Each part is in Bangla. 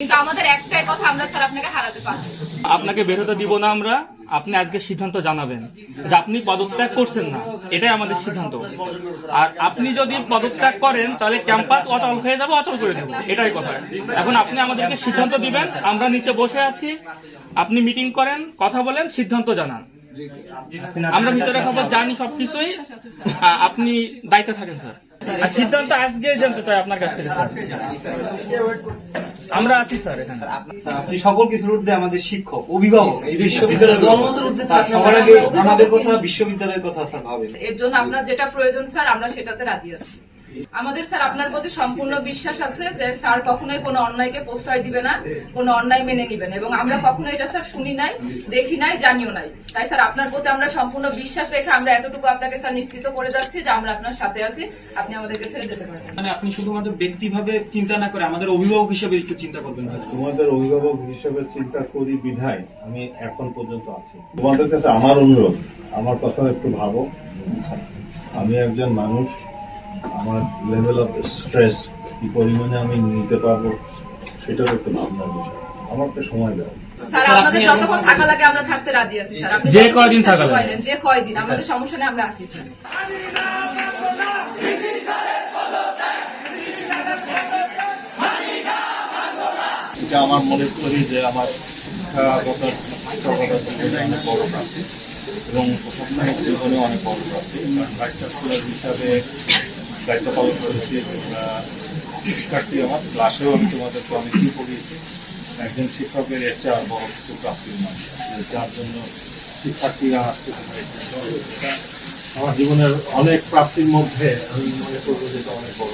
আপনাকে আপনাকে বেরোতে দিব না আমরা, আপনি আজকে সিদ্ধান্ত জানাবেন যে আপনি পদত্যাগ করছেন না। এটাই আমাদের সিদ্ধান্ত। আর আপনি যদি পদত্যাগ করেন, তাহলে ক্যাম্পাস অচল হয়ে যাবে, অচল করে দেবো। এটাই কথা। এখন আপনি আমাদেরকে সিদ্ধান্ত দিবেন, আমরা নিচে বসে আছি। আপনি মিটিং করেন, কথা বলেন, সিদ্ধান্ত জানান। আমরা ভিতরে খবর জানি সবকিছুই। আপনি দায়িত্বে থাকেন, স্যার। সিদ্ধান্ত আজকে জানতে চাই আপনার কাছ থেকে আমরা আছি স্যার এখানে। আপনি সকল কিছুর ঊর্ধ্বে আমাদের শিক্ষক অভিভাবক। এই বিশ্ববিদ্যালয়ের সবার আগে আমাদের কথা বিশ্ববিদ্যালয়ের কথা স্যার ভাবেন। এর জন্য আপনার যেটা প্রয়োজন স্যার আমরা সেটাতে রাজি আছি। আমাদের স্যার আপনার প্রতি সম্পূর্ণ বিশ্বাস আছে যে স্যার কখনোই কোনো অন্যায়কে প্রশ্রয় দিবে না কোনো অন্যায় মেনে নিবেন এবং আমরা কখনো এটা স্যার শুনি নাই দেখি নাই জানিও নাই। তাই স্যার আপনার প্রতি আমরা সম্পূর্ণ বিশ্বাস রেখে আমরা এতটুকু আপনাকে স্যার নিশ্চিত করে যাচ্ছি যে আমরা আপনার সাথে আছি আপনি আমাদেরকে ছেড়ে যেতে পারবেন মানে আপনি শুধুমাত্র ব্যক্তিভাবে চিন্তা না করে আমাদের অভিভাবক হিসেবে একটু চিন্তা করবেন তোমাদের অভিভাবক হিসেবে চিন্তা করি বিধায় আমি এখন পর্যন্ত আছি। তোমাদের কাছে আমার অনুরোধ আমার কথা একটু ভাবো। আমি একজন মানুষ আমার লেভেল অফ স্ট্রেস কি পরিমাণে আমি নিতে পারব সেটাও একটু ভাবনার বিষয়। আমাকে সময় দাও। স্যার স্যার, আমাদের আপনি যতক্ষণ এখন- থাকা লাগে আমরা থাকতে রাজি আছি যে কয়দিন থাকা সময় লাগে। যে কয়দিন আমাদের সমস্যা নেই আমরা আছি স্যার। এটা আমার মনে করি যে আমার শিক্ষাগত শিক্ষাগত জীবনে অনেক বড় প্রাপ্তি এবং প্রশাসনিক জীবনে অনেক বড় প্রাপ্তি। কারণ ভাইস চ্যান্সেলর হিসাবে দায়িত্ব পালন করেছি শিক্ষার্থী আমার ক্লাসেও আমি তোমাদেরকে অনেক কিছু পড়িয়েছি একজন শিক্ষকের একটা বড় কিছু প্রাপ্তির নয় যার জন্য শিক্ষার্থীরা আসতে পারে। আমার জীবনের অনেক প্রাপ্তির মধ্যে আমি মনে করব যে এটা অনেক বড়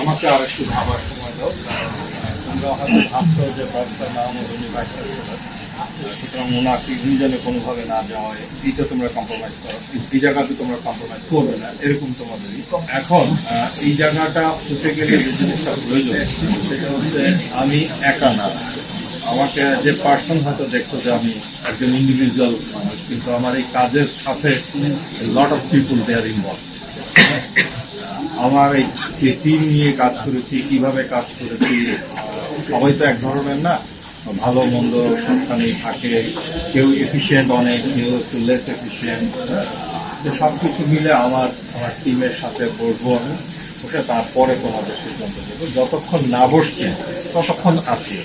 আমাকে আর একটু ভাবার সময় দাও। এখন এই জায়গাটা হতে গেলে যে জিনিসটা প্রয়োজন সেটা হচ্ছে আমি একা না আমাকে যে পার্সন হয়তো দেখতো যে আমি একজন ইন্ডিভিজুয়াল মানুষ কিন্তু আমার এই কাজের সাথে lot of people there involve আমার এই টিম নিয়ে কাজ করেছি, কীভাবে কাজ করেছি সবাই তো এক ধরনের না ভালো মন্দ সবখানেই থাকে কেউ এফিসিয়েন্ট অনেক কেউ একটু লেস এফিসিয়েন্ট তো সব কিছু মিলে আমার আমার টিমের সাথে বসবো আমি বসে তারপরে তোমাদের সিদ্ধান্ত দেবো যতক্ষণ না বসছি ততক্ষণ আছি।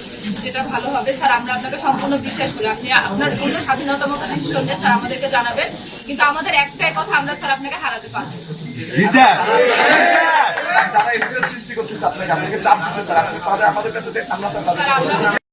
যেটা ভালো হবে স্যার আমরা আপনাকে সম্পূর্ণ বিশ্বাস করি। আপনি আপনার পূর্ণ স্বাধীনতা মতো ডিসিশন নিয়ে স্যার আমাদেরকে জানাবেন। কিন্তু আমাদের একটাই কথা আমরা স্যার আপনাকে হারাতে পারব। আপনাকে চাপ দিচ্ছে স্যার আপনি আমাদের কাছে আমরা স্যার